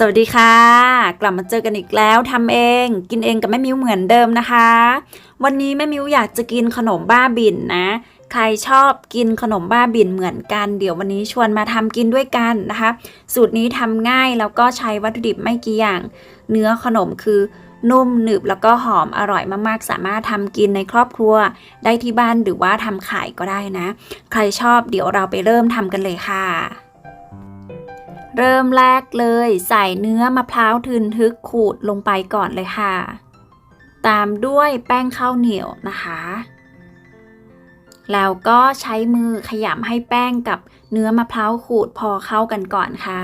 สวัสดีค่ะ กลับมาเจอกันอีกแล้วทำเอง กินเองกับแม่มิวเหมือนเดิมนะคะ วันนี้แม่มิวอยากจะกินขนมบ้าบินนะ ใครชอบกินขนมบ้าบินเหมือนกัน เดี๋ยววันนี้ชวนมาทำกินด้วยกันนะคะ สูตรนี้ทำง่ายแล้วก็ใช้วัตถุดิบไม่กี่อย่าง เนื้อขนมคือนุ่มหนึบแล้วก็หอมอร่อยมากๆ สามารถทำกินในครอบครัว ได้ที่บ้านหรือว่าทำขายก็ได้นะ ใครชอบเดี๋ยวเราไปเริ่มทำกันเลยค่ะ เริ่มแรกเลย ใส่เนื้อมะพร้าวทึนทึกขูดลงไปก่อนเลยค่ะ ตามด้วยแป้งข้าวเหนียวนะคะ แล้วก็ใช้มือขยำให้แป้งกับเนื้อมะพร้าวขูดพอเข้ากันก่อนค่ะ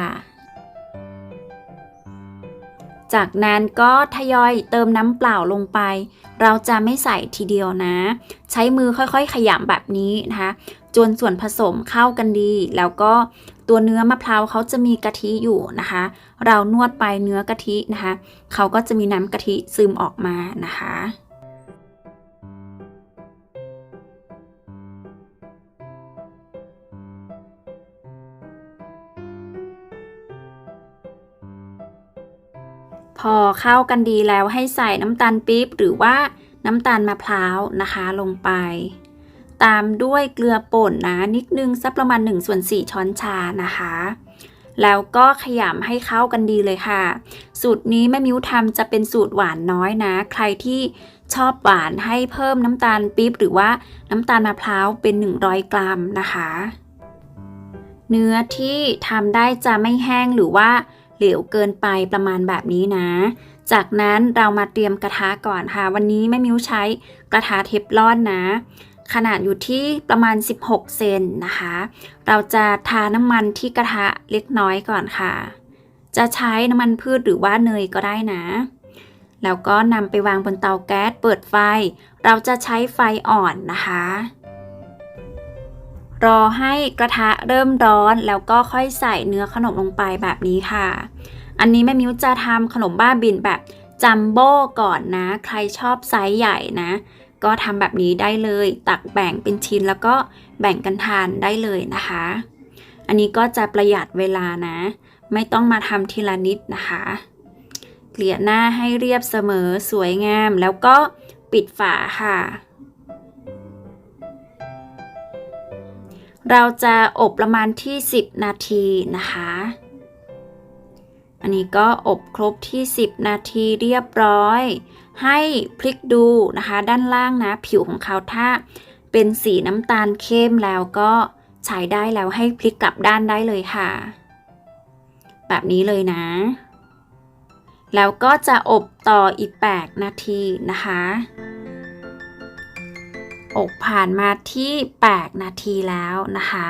จากนั้นก็ทยอยเติมน้ำเปล่าลงไป เราจะไม่ใส่ทีเดียวนะ ใช้มือค่อยๆ ขยำแบบนี้นะคะ จนส่วนผสมเข้ากันดี แล้วก็ตัวเนื้อมะพร้าวเขาจะมีกะทิอยู่นะคะ เรานวดไปเนื้อกะทินะคะเขาก็จะมีน้ำกะทิซึมออกมานะคะพอเข้ากันดีแล้วให้ใส่น้ำตาลปี๊บหรือว่าน้ำตาลมะพร้าวนะคะลงไป ตามด้วยเกลือป่นนะนิดนึงสักประมาณ1ส่วน4ช้อนชานะคะ แล้วก็ขยำให้เข้ากันดีเลยค่ะ สูตรนี้แม่มิ้วทำจะเป็นสูตรหวานน้อยนะ ใครที่ชอบหวานให้เพิ่มน้ำตาลปี๊บหรือว่าน้ำตาลมะพร้าวเป็น 100 กรัมนะคะ เนื้อที่ทำได้จะไม่แห้งหรือว่าเหลวเกินไปประมาณแบบนี้นะ จากนั้นเรามาเตรียมกระทะก่อนค่ะ วันนี้แม่มิ้วใช้กระทะเทฟลอนนะ ขนาดอยู่ที่ประมาณ 16 เซนนะคะ เราจะทาน้ำมันที่กระทะเล็กน้อยก่อนค่ะ จะใช้น้ำมันพืชหรือว่าเนยก็ได้นะ แล้วก็นำไปวางบนเตาแก๊สเปิดไฟ เราจะใช้ไฟอ่อนนะคะ รอให้กระทะเริ่มร้อนแล้วก็ค่อยใส่เนื้อขนมลงไปแบบนี้ค่ะ อันนี้แม่มิ้วจะทำขนมบ้าบินแบบจัมโบ้ก่อนนะ ใครชอบไซส์ใหญ่นะ ก็ทำแบบนี้ได้เลย ตักแบ่งเป็นชิ้นแล้วก็แบ่งกันทานได้เลยนะคะ อันนี้ก็จะประหยัดเวลานะ ไม่ต้องมาทำทีละนิดนะคะ เกลี่ยหน้าให้เรียบเสมอสวยงาม แล้วก็ปิดฝาค่ะ เราจะอบประมาณที่ 10 นาทีนะคะ อันนี้ก็อบครบที่ 10 นาทีเรียบร้อย ให้พลิกดูนะคะ ด้านล่างนะผิวของเขาถ้าเป็นสีน้ำตาลเข้มแล้วก็ใช้ได้แล้วให้พลิกกลับด้านได้เลยค่ะ แบบนี้เลยนะ แล้วก็จะอบต่ออีก 8 นาทีนะคะอกผ่านมาที่ 8 นาทีแล้วนะคะ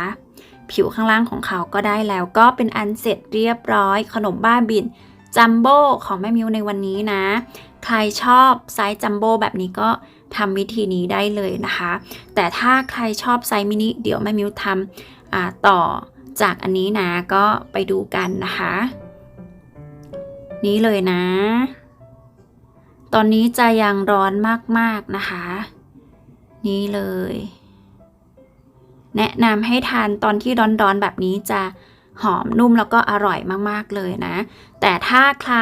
ผิวข้างล่างของเขาก็ได้แล้วก็เป็นอันเสร็จเรียบร้อย ขนมบ้าบินจัมโบ้ของแม่มิวในวันนี้นะ ใครชอบไซส์จัมโบ้แบบนี้ก็ทำวิธีนี้ได้เลยนะคะ แต่ถ้าใครชอบไซส์มินิเดี๋ยวแม่มิวทำต่อจากอันนี้นะก็ไปดูกันนะคะ นี้เลยนะ ตอนนี้จะยังร้อนมากๆนะคะ นี่เลย แนะนำให้ทานตอนที่ร้อนๆแบบนี้จะหอมนุ่มแล้วก็อร่อยมากๆเลยนะ แต่ถ้าใคร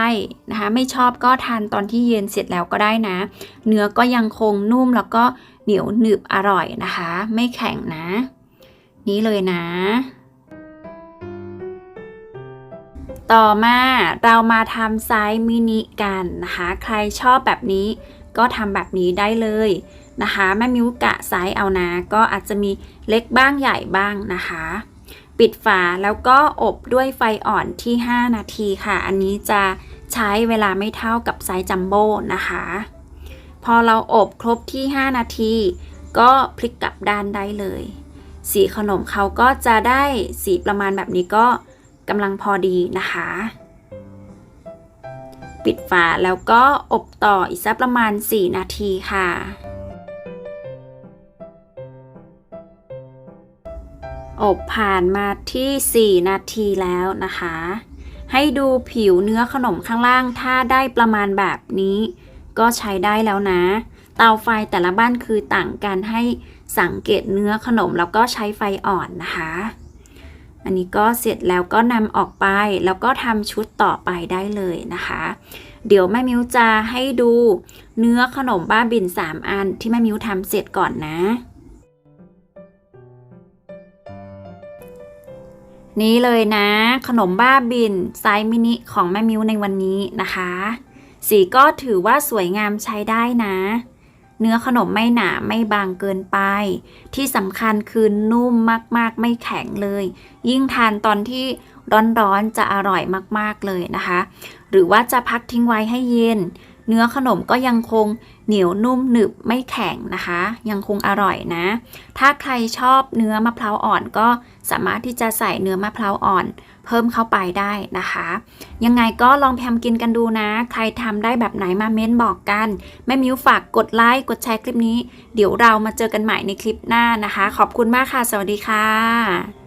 นะคะไม่ชอบก็ทานตอนที่เย็นเสร็จแล้วก็ได้นะ เนื้อก็ยังคงนุ่มแล้วก็เหนียวหนึบอร่อยนะคะ ไม่แข็งนะ นี้เลยนะ ต่อมาเรามาทำไซส์มินิกันนะคะ ใครชอบแบบนี้ ก็ทำแบบนี้ได้เลยนะคะแม่มิวกะไซส์เอานะ ก็อาจจะมีเล็กบ้างใหญ่บ้างนะคะ ปิดฝาแล้วก็อบด้วยไฟอ่อนที่ 5 นาทีค่ะ อันนี้จะใช้เวลาไม่เท่ากับไซส์จัมโบ้นะคะ พอเราอบครบที่ 5 นาที ก็พลิกกลับด้านได้เลย สีขนมเขาก็จะได้สีประมาณแบบนี้ก็กำลังพอดีนะคะ ปิดฝาแล้วก็อบต่ออีกสักประมาณ 4 นาทีค่ะ อบผ่านมาที่ 4 นาทีแล้วนะคะ ให้ดูผิวเนื้อขนมข้างล่างถ้าได้ประมาณแบบนี้ ก็ใช้ได้แล้วนะ เตาไฟแต่ละบ้านคือต่างกันให้สังเกตเนื้อขนมแล้วก็ใช้ไฟอ่อนนะคะ อันนี้ก็เสร็จแล้วก็นำออกไปแล้วก็ทำชุดต่อไปได้เลยนะคะ เดี๋ยวแม่มิวจะให้ดูเนื้อขนมบ้าบิน 3 อันที่แม่มิวทำเสร็จก่อนนะ นี่เลยนะ ขนมบ้าบินไซส์มินิของแม่มิวในวันนี้นะคะ สีก็ถือว่าสวยงามใช้ได้นะ เนื้อขนมไม่หนาไม่บางเกินไป ที่สำคัญคือนุ่มมากๆ ไม่แข็งเลย ยิ่งทานตอนที่ร้อนๆจะอร่อยมากๆเลยนะคะ หรือว่าจะพักทิ้งไว้ให้เย็น เนื้อขนมก็ยังคงเหนียวนุ่มหนึบไม่แข็งนะคะ ยังคงอร่อยนะ ถ้าใครชอบเนื้อมะพร้าวอ่อนก็สามารถที่จะใส่เนื้อมะพร้าวอ่อน เพิ่มเข้าไปได้นะคะ ยังไงก็ลองพยายามกินกันดูนะ ใครทำได้แบบไหนมาเม้นบอกกัน แม่มิวฝากกดไลค์กดแชร์คลิปนี้ เดี๋ยวเรามาเจอกันใหม่ในคลิปหน้านะคะ ขอบคุณมากค่ะ สวัสดีค่ะ